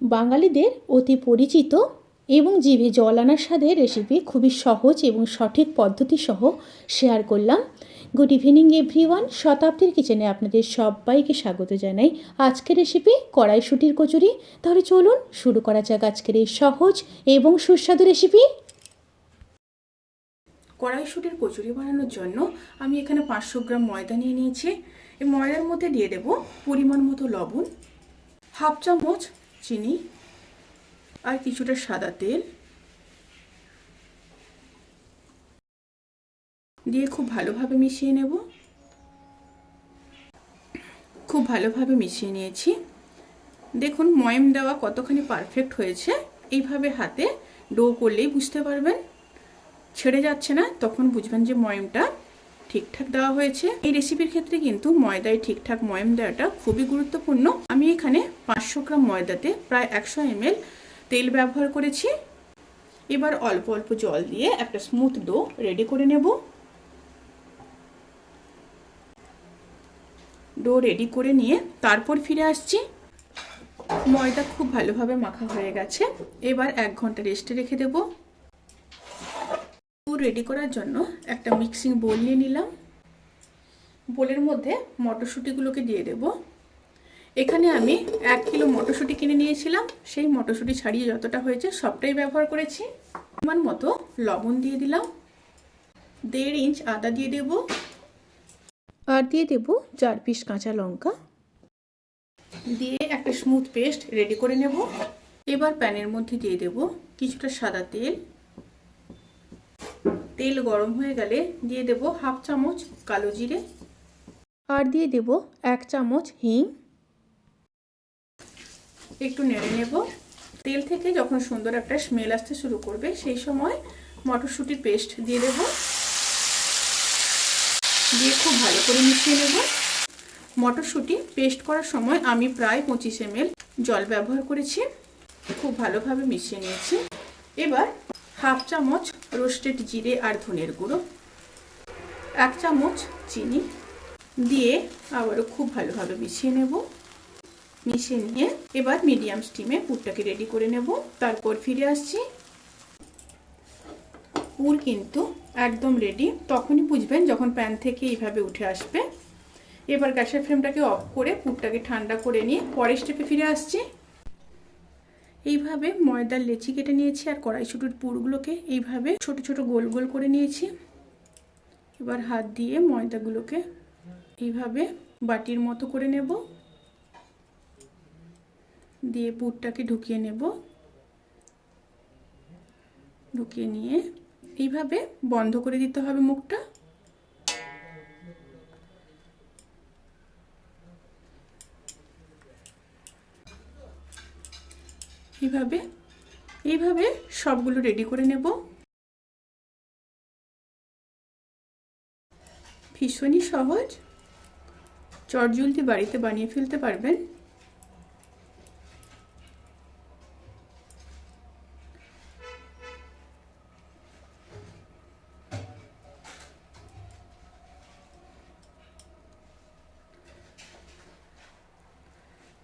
বাঙালিদের অতি পরিচিত এবং জিভে জল আনার স্বাদের রেসিপি খুবই সহজ এবং সঠিক পদ্ধতি সহ শেয়ার করলাম। গুড ইভিনিং এভরিওয়ান শতাব্দীর কিচেনে আপনাদের সবাইকে স্বাগত জানাই। আজকের রেসিপি কড়াইশুটির কচুরি। তাহলে চলুন শুরু করা যাক আজকের এই সহজ এবং সুস্বাদু রেসিপি কড়াইশুটির কচুরি বানানোর জন্য আমি এখানে পাঁচশো গ্রাম ময়দা নিয়ে নিয়েছি। এই ময়দার মধ্যে দিয়ে দেব পরিমাণ মতো লবণ, হাফ চামচ চিনি আর কিছুটা সাদা তেল দিয়ে খুব ভালোভাবে মিশিয়ে নেব। খুব ভালোভাবে মিশিয়ে নিয়েছি। দেখুন, ময়ম দেওয়া কতখানি পারফেক্ট হয়েছে। এইভাবে হাতে ডো করলেই বুঝতে পারবেন। ছেড়ে যাচ্ছে না, তখন বুঝবেন যে ময়মটা ঠিকঠাক দেওয়া হয়েছে। এই রেসিপির ক্ষেত্রে কিন্তু ময়দায় ঠিকঠাক ময়ম দেওয়াটা খুবই গুরুত্বপূর্ণ। আমি এখানে পাঁচশো গ্রাম ময়দাতে প্রায় একশো এম তেল ব্যবহার করেছি। এবার অল্প অল্প জল দিয়ে একটা স্মুথ ডো রেডি করে নেব। ডো রেডি করে নিয়ে তারপর ফিরে আসছি। ময়দা খুব ভালোভাবে মাখা হয়ে গেছে। এবার এক ঘণ্টা রেস্টে রেখে দেবো। রেডি করার জন্য একটা মিক্সিং বোল নিয়ে নিলাম। বোলের মধ্যে মটরশুঁটিগুলোকে দিয়ে দেব। এখানে আমি এক কিলো মটরশুঁটি কিনে নিয়েছিলাম। সেই মটরশুঁটি ছাড়িয়ে যতটা হয়েছে সবটাই ব্যবহার করেছি। আমার মতো লবণ দিয়ে দিলাম। দেড় ইঞ্চ আদা দিয়ে দেব। আর দিয়ে দেব চার পিস কাঁচা লঙ্কা। দিয়ে একটা স্মুথ পেস্ট রেডি করে নেব। এবার প্যানের মধ্যে দিয়ে দেব কিছুটা সাদা তেল। তেল গরম হয়ে গেলে দিয়ে দেব হাফ চামচ কালো জিরে আর দিয়ে দেব এক চামচ হিং। একটু নেড়ে নেব। তেল থেকে যখন সুন্দর একটা স্মেল আসতে শুরু করবে, সেই সময় মটরশুঁটির পেস্ট দিয়ে দেব। দিয়ে খুব ভালো করে মিশিয়ে নেব। মটরশুঁটি পেস্ট করার সময় আমি প্রায় পঁচিশ এম জল ব্যবহার করেছি। খুব ভালোভাবে মিশিয়ে নিয়েছি। এবার হাফ চামচ রোস্টেড জিরে আর ধনের গুঁড়ো, এক চামচ চিনি দিয়ে আবারও খুব ভালোভাবে মিশিয়ে নেব। মিশিয়ে নিয়ে এবার মিডিয়াম স্টিমে পুরটাকে রেডি করে নেব। তারপর ফিরে আসছি। পুর কিন্তু একদম রেডি। তখনই বুঝবেন যখন প্যান থেকে এইভাবে উঠে আসবে। এবার গ্যাসের ফ্লেমটাকে অফ করে পুরটাকে ঠান্ডা করে নিয়ে পরের স্টেপে ফিরে আসছি। এইভাবে ময়দার লেচি কেটে নিয়েছি আর কড়াইশুটির পুরগুলোকে এইভাবে ছোট ছোট গোল গোল করে নিয়েছি। এবার হাত দিয়ে ময়দাগুলোকে এইভাবে বাটির মতো করে নেব। দিয়ে পুরটাকে ঢুকিয়ে নেব। ঢুকিয়ে নিয়ে এইভাবে বন্ধ করে দিতে হবে মুখটা। এইভাবে এইভাবে সবগুলো রেডি করে নেব। ভীষণই সহজ। চটজলদি বাড়িতে বানিয়ে ফেলতে পারবেন।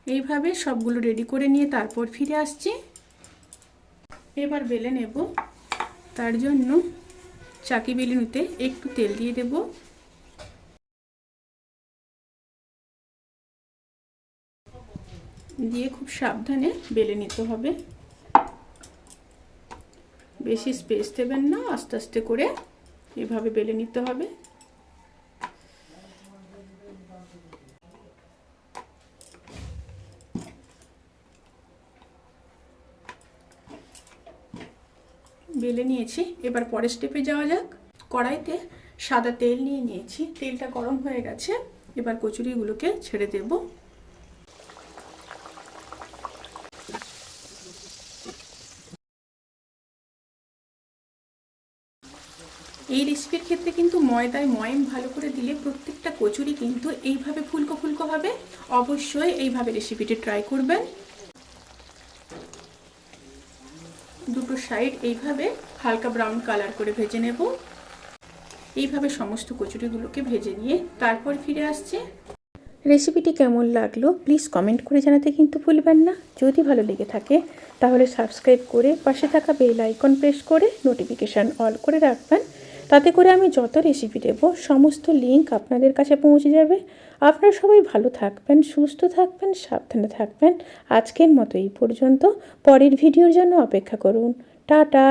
এইভাবে সবগুলো রেডি করে নিয়ে তারপর ফিরে আসছি। এবার বেলে নেব। তার জন্য চাকি বেলুনিতে একটু তেল দিয়ে দেব। দিয়ে খুব সাবধানে বেলে নিতে হবে। বেশি স্পেস দেবেন না, আস্তে আস্তে করে এভাবে বেলে নিতে হবে। বেলে নিয়েছি। এবার পরের স্টেপে যাওয়া যাক। কড়াইতে সাদা তেল নিয়ে নিয়েছি। তেলটা গরম হয়ে গেছে। এবার কচুরিগুলোকে ছেড়ে দেব। এই রেসিপির ক্ষেত্রে কিন্তু ময়দায় ময়ম ভালো করে দিলে প্রত্যেকটা কচুরি কিন্তু এইভাবে ফুলকো ফুলকো হবে। অবশ্যই এইভাবে রেসিপিটি ট্রাই করবেন। দুটো সাইড এইভাবে হালকা ব্রাউন কালার করে ভেজে নেব। এইভাবে সমস্ত কচুরিগুলোকে ভেজে নিয়ে তারপর ফিরে আসছে। রেসিপিটি কেমন লাগল প্লিজ কমেন্ট করে জানাতে কিন্তু ভুলবেন না। যদি ভালো লেগে থাকে তাহলে সাবস্ক্রাইব করে পাশে থাকা বেল আইকন প্রেস করে নোটিফিকেশান অল করে রাখবেন। তাতে করে আমি যত রেসিপি দেব, সমস্ত লিঙ্ক আপনাদের কাছে পৌঁছে যাবে। আপনারা সবাই ভালো থাকবেন, সুস্থ থাকবেন, সাবধানে থাকবেন। আজকের মতো এই পর্যন্ত। পরের ভিডিওর জন্য অপেক্ষা করুন। টাটা!